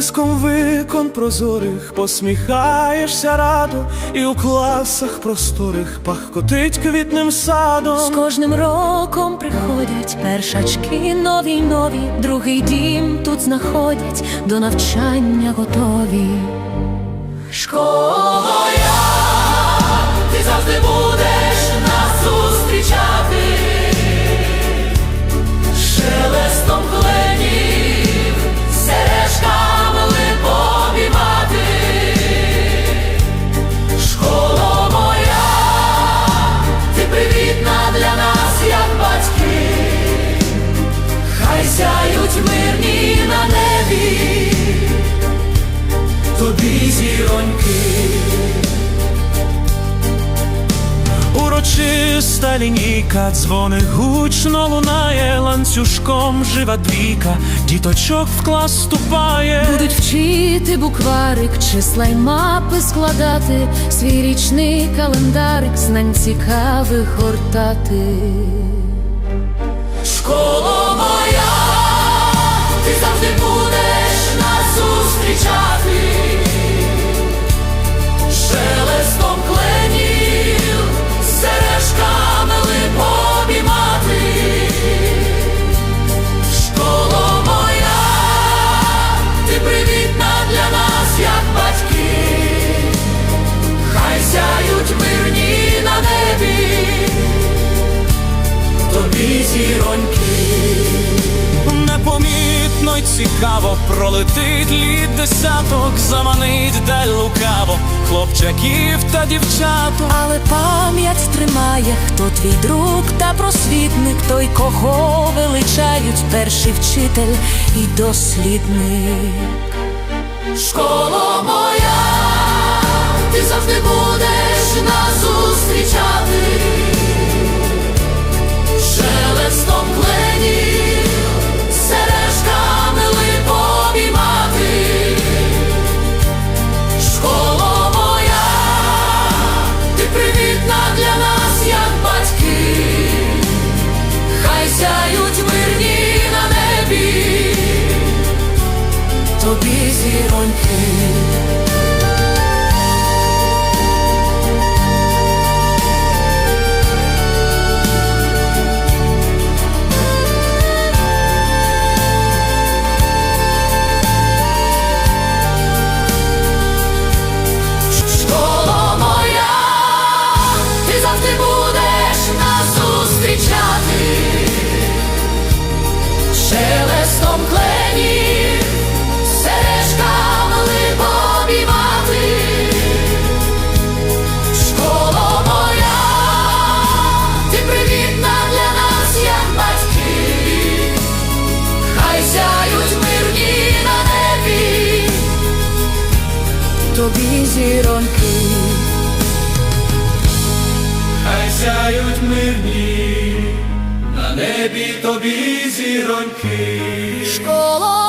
блиском викон прозорих посміхаєшся радо, і у класах просторих пахкотить квітним садом. З кожним роком приходять першачки нові нові, другий дім тут знаходять, до навчання готові. Школа ти завжди будеш Лінійка, дзвони гучно лунає, ланцюжком жива двійка, діточок в клас ступає. Будуть вчити букварик, числа й мапи складати, свій річний календарик знань цікавих гортати. Школа зіроньки. Непомітно й цікаво пролетить літ десяток, заманить даль лукаво, хлопчаків та дівчаток. Але пам'ять тримає, хто твій друг та просвітник, той, кого величають перший вчитель і дослідник. Школа моя, тобі зіроньки. Хай сяють мирні, на небі тобі зіроньки. Школа